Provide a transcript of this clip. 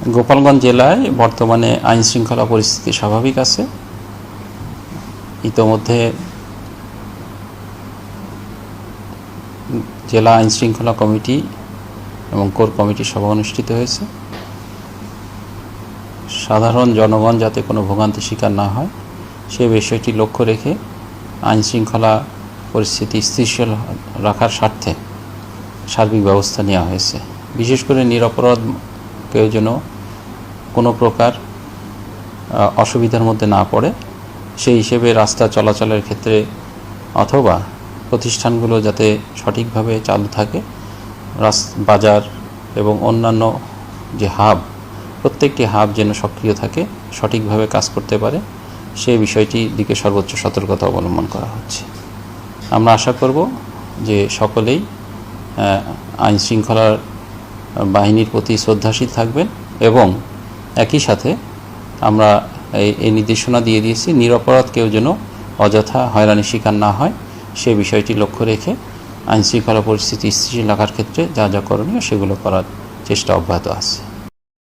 গোপালগঞ্জ জেলায় বর্তমানে আইন শৃঙ্খলা পরিস্থিতি স্বাভাবিক আছে। ইতোমধ্যে জেলা আইন শৃঙ্খলা কমিটি এবং কোর কমিটি সভা অনুষ্ঠিত হয়েছে। সাধারণ জনগণ যাতে কোনো ভোগান্তি শিকার না হয়, সে বিষয়টি লক্ষ্য রেখে আইন শৃঙ্খলা পরিস্থিতি স্থিতিশীল রাখার স্বার্থে সার্বিক ব্যবস্থা নেওয়া হয়েছে। বিশেষ করে নিরপরাধ কেউ যেন কোনো প্রকার অসুবিধার মধ্যে না পড়ে। সেই হিসেবে রাস্তা চলাচলের ক্ষেত্রে অথবা প্রতিষ্ঠানগুলো যাতে সঠিকভাবে চালু থাকে বাজার এবং অন্যান্য যে হাব, প্রত্যেকটি হাব যেন সক্রিয় থাকে, সঠিকভাবে কাজ করতে পারে, সেই বিষয়টির দিকে সর্বোচ্চ সতর্কতা অবলম্বন করা হচ্ছে। আমরা আশা করব যে সকলেই আইন শৃঙ্খলার বাহিনীর প্রতি শ্রদ্ধাশীল থাকবেন এবং একই সাথে আমরা এই নির্দেশনা দিয়ে দিয়েছি, নিরপরাধ কেউ যেন অযথা হয়রানির শিকার না হয়, সে বিষয়টি লক্ষ্য রেখে আইন শৃঙ্খলা পরিস্থিতি স্থিতিশীল রাখার ক্ষেত্রে যা যা করণীয় সেগুলো করার চেষ্টা অব্যাহত আছে।